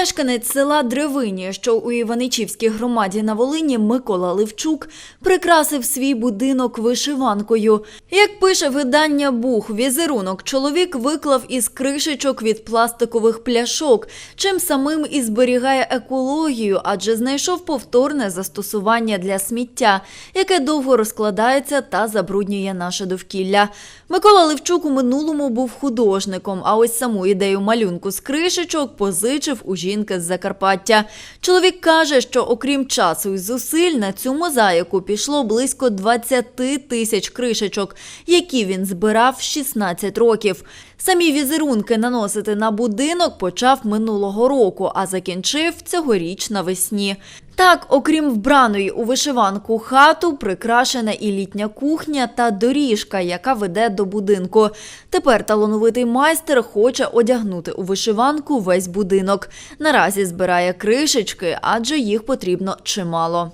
Мешканець села Древині, що у Іваничівській громаді на Волині, Микола Левчук, прикрасив свій будинок вишиванкою. Як пише видання Бух, візерунок чоловік виклав із кришечок від пластикових пляшок, чим самим і зберігає екологію, адже знайшов повторне застосування для сміття, яке довго розкладається та забруднює наше довкілля. Микола Левчук у минулому був художником, а ось саму ідею малюнку з кришечок позичив у жінки з Закарпаття. Чоловік каже, що окрім часу і зусиль на цю мозаїку пішло близько 20 тисяч кришечок, які він збирав 16 років. Самі візерунки наносити на будинок почав минулого року, а закінчив цьогоріч навесні. Так, окрім вбраної у вишиванку хату, прикрашена і літня кухня та доріжка, яка веде до будинку. Тепер талановитий майстер хоче одягнути у вишиванку весь будинок. Наразі збирає кришечки, адже їх потрібно чимало.